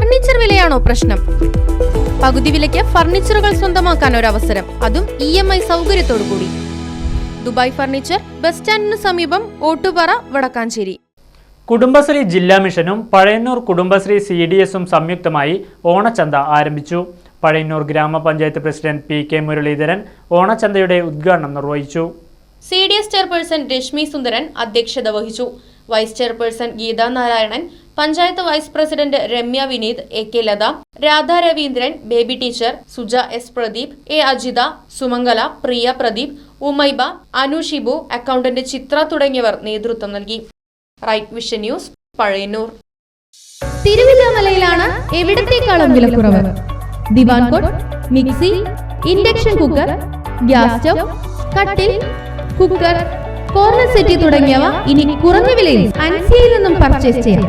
Furniture വിലയാണോ പ്രശ്നം? പകുതി വിലയ്ക്ക് ഫർണിച്ചറുകൾ സ്വന്തമാക്കാൻ ഒരു അവസരം അതും ഇ എം ഐ സൗകര്യത്തോടു കൂടി ദുബായ് ഫർണിച്ചർ ബസ് സ്റ്റാൻഡിന് സമീപം ഓട്ടുപാറ വടക്കാഞ്ചേരി. കുടുംബശ്രീ ജില്ലാ മിഷനും പഴയന്നൂർ കുടുംബശ്രീ സി ഡി എസും സംയുക്തമായി ഓണച്ചന്ത ആരംഭിച്ചു. പഴയന്നൂർ ഗ്രാമപഞ്ചായത്ത് പ്രസിഡന്റ് പി കെ മുരളീധരൻ ഓണച്ചന്തയുടെ ഉദ്ഘാടനം നിർവഹിച്ചു. C D S chairperson Reshmi Sundaran അധ്യക്ഷത വഹിച്ചു. Vice chairperson Geetha Narayanan panchayat vice president Ramya Vineeth A K Latha Radha Raveendran Baby teacher Suja S Pradeep A Ajitha Sumangala Priya Pradeep Umaiba Anu Shibu accountant Chithra തുടങ്ങിയവർ നേതൃത്വം നൽകി. Right vision news Pazhayannur. തിരുവല്ലാമലയിലാണ് എവിടത്തേക്കാളും വിലക്കുറവ്. ദിവാൻ cot mixie induction cooker gas stove കട്ടിൽ cooker corner settee തുടങ്ങിയവ ഇനി കുറഞ്ഞ വിലയിൽ അൻസിയിൽ നിന്നും പർച്ചേസ് ചെയ്യാം.